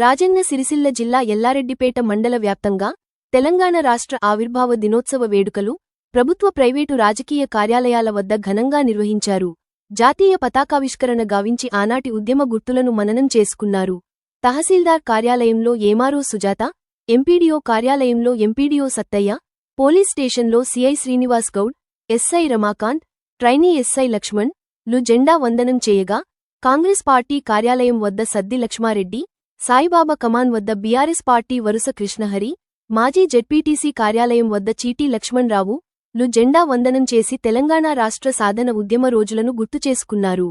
రాజన్న సిరిసిల్ల జిల్లా ఎల్లారెడ్డిపేట మండల వ్యాప్తంగా తెలంగాణ రాష్ట్ర ఆవిర్భావ దినోత్సవ వేడుకలు ప్రభుత్వ ప్రైవేటు రాజకీయ కార్యాలయాల వద్ద ఘనంగా నిర్వహించారు. జాతీయ పతాకావిష్కరణ గావించి ఆనాటి ఉద్యమ గుర్తులను మననం చేసుకున్నారు. తహసీల్దార్ కార్యాలయంలో ఏమారో సుజాత ఎంపీడీఓ కార్యాలయంలో ఎంపీడీఓ సత్తయ్య పోలీస్ స్టేషన్లో CI Srinivas Goud SI Ramakant trainee SI లక్ష్మణ్లు జెండా వందనం చేయగా కాంగ్రెస్ పార్టీ కార్యాలయం వద్ద సద్ది లక్ష్మారెడ్డి సాయిబాబా కమాన్ వద్ద బీఆర్ఎస్ పార్టీ వరుస కృష్ణహరి మాజీ జెడ్పీటీసీ కార్యాలయం వద్ద చీటీ లక్ష్మణరావు లు జెండా వందనం చేసి తెలంగాణ రాష్ట్ర సాధన ఉద్యమ రోజులను గుర్తు చేసుకున్నారు.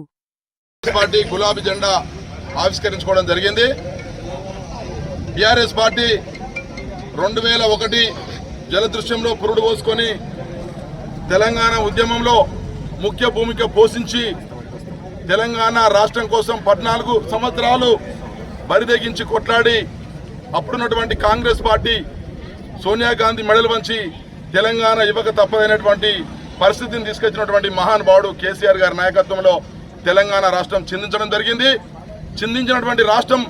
పార్టీ గులాబీ జెండా ఆవిష్కరించుకోవడం జరిగింది. బీఆర్ఎస్ పార్టీ రెండు వేల ఒకటి జలదృశ్యంలో పురుడు పోసుకొని తెలంగాణ ఉద్యమంలో ముఖ్య భూమిక పోషించి తెలంగాణ రాష్ట్రం కోసం పద్నాలుగు సంవత్సరాలు బరిదెగించి కొట్లాడి అప్పుడున్నటువంటి కాంగ్రెస్ పార్టీ సోనియా గాంధీ మెడలు వంచి తెలంగాణ యువక తప్పదైనటువంటి పరిస్థితిని తీసుకొచ్చినటువంటి మహానుభావుడు కేసీఆర్ గారి నాయకత్వంలో తెలంగాణ రాష్ట్రం చిందించడం జరిగింది. చిందించినటువంటి రాష్ట్రం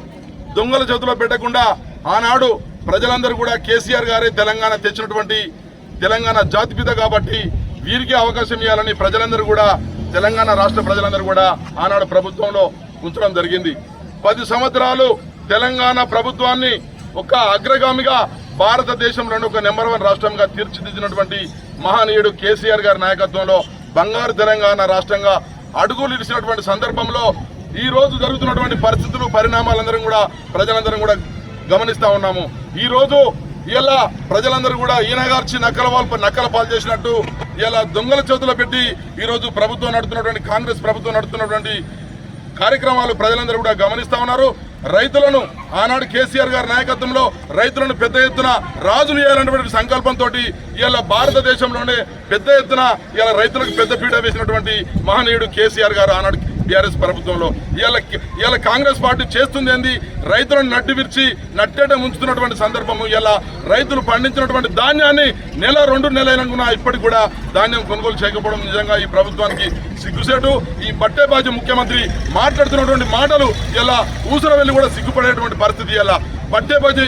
దొంగల చేతిలో పెట్టకుండా ఆనాడు ప్రజలందరూ కూడా కేసీఆర్ గారే తెలంగాణ తెచ్చినటువంటి తెలంగాణ జాతిపిత కాబట్టి వీరికి అవకాశం ఇవ్వాలని ప్రజలందరూ కూడా తెలంగాణ రాష్ట్ర ప్రజలందరూ కూడా ఆనాడు ప్రభుత్వంలో ఉంచడం జరిగింది. పది సంవత్సరాలు తెలంగాణ ప్రభుత్వాన్ని ఒక అగ్రగామిగా భారతదేశంలోని ఒక నెంబర్ వన్ రాష్ట్రంగా తీర్చిదిద్దినటువంటి మహనీయుడు కేసీఆర్ గారి నాయకత్వంలో బంగారు తెలంగాణ రాష్ట్రంగా అడుగులు ఇరిచినటువంటి సందర్భంలో ఈ రోజు జరుగుతున్నటువంటి పరిస్థితులు పరిణామాలందరం కూడా ప్రజలందరం కూడా గమనిస్తా ఉన్నాము. ఈ రోజు ఇలా ప్రజలందరూ కూడా ఈయనగార్చి నక్కల వాళ్ళు నక్కల పాలు చేసినట్టు ఇలా దొంగల చేతుల్లో పెట్టి ఈరోజు ప్రభుత్వం నడుతున్నటువంటి కాంగ్రెస్ ప్రభుత్వం నడుతున్నటువంటి కార్యక్రమాలు ప్రజలందరూ కూడా గమనిస్తా ఉన్నారు. రైతులను ఆనాడు కేసీఆర్ గారి నాయకత్వంలో రైతులను పెద్ద ఎత్తున రాజులు చేయాలన్నటువంటి సంకల్పంతో ఇవాళ భారతదేశంలోనే పెద్ద ఎత్తున ఇవాళ రైతులకు పెద్ద పీట వేసినటువంటి మహనీయుడు కేసీఆర్ గారు ఆనాడు బీఆర్ఎస్ ప్రభుత్వంలో. ఇవాళ ఇవాళ కాంగ్రెస్ పార్టీ చేస్తుంది ఏంది? రైతులను నడ్డు విరిచి నట్టేట ముంచుతున్నటువంటి సందర్భము. ఇలా రైతులు పండించినటువంటి ధాన్యాన్ని నెల రెండు నెలైనా ఇప్పటికి కూడా ధాన్యం కొనుగోలు చేయకపోవడం నిజంగా ఈ ప్రభుత్వానికి సిగ్గుసేటు. ఈ బట్టేబాజీ ముఖ్యమంత్రి మాట్లాడుతున్నటువంటి మాటలు ఇలా ఊసర వెళ్ళి కూడా సిగ్గుపడేటువంటి పరిస్థితి ఇలా బట్టేబాజీ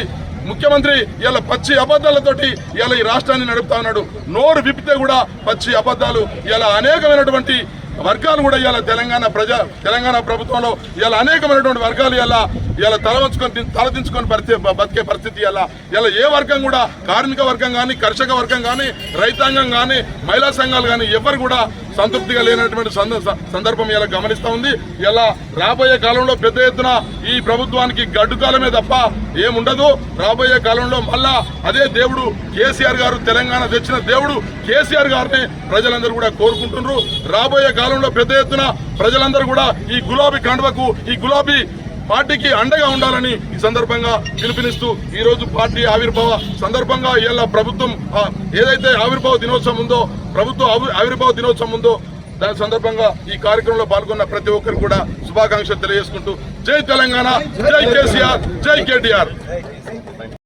ముఖ్యమంత్రి ఇలా పచ్చి అబద్ధాలతోటి ఇలా ఈ రాష్ట్రాన్ని నడుపుతా ఉన్నాడు. నోరు విప్పితే కూడా పచ్చి అబద్ధాలు. ఇలా అనేకమైనటువంటి వర్గాలు కూడా ఇవాళ తెలంగాణ ప్రజా తెలంగాణ ప్రభుత్వంలో ఇలా అనేకమైనటువంటి వర్గాలు ఇవాళ ఇలా తలవంచుకొని తలదించుకొని పరిస్థితి బతికే పరిస్థితి ఇలా ఇలా ఏ వర్గం కూడా కార్మిక వర్గం కానీ కర్షక వర్గం కానీ రైతాంగం కానీ మహిళా సంఘాలు కానీ ఎవరు కూడా సంతృప్తిగా లేనటువంటి సంద- సందర్భం ఇలా గమనిస్తూ ఉంది. ఇలా రాబోయే కాలంలో పెద్ద ఎత్తున ఈ ప్రభుత్వానికి గడ్డుకాలమే తప్ప ఏముండదు. రాబోయే కాలంలో మళ్ళా అదే దేవుడు కేసీఆర్ గారు తెలంగాణ తెచ్చిన దేవుడు కేసీఆర్ గారిని ప్రజలందరూ కూడా కోరుకుంటున్నారు రాబోయే కాలంలో పెద్ద ఎత్తున ప్రజలందరూ కూడా ఈ గులాబీ కండువకు ఈ గులాబీ పార్టీకి అండగా ఉండాలని ఈ సందర్భంగా పిలుపునిస్తూ ఈ రోజు పార్టీ ఆవిర్భావ సందర్భంగా ఇలా ప్రభుత్వం ఏదైతే ఆవిర్భావ దినోత్సవం ఉందో ప్రభుత్వ ఆవిర్భావ దినోత్సవం ఉందో దాని సందర్భంగా ఈ కార్యక్రమంలో పాల్గొన్న ప్రతి ఒక్కరు కూడా శుభాకాంక్షలు తెలియజేసుకుంటూ జై తెలంగాణ జై కేసీఆర్ జై కేటీఆర్.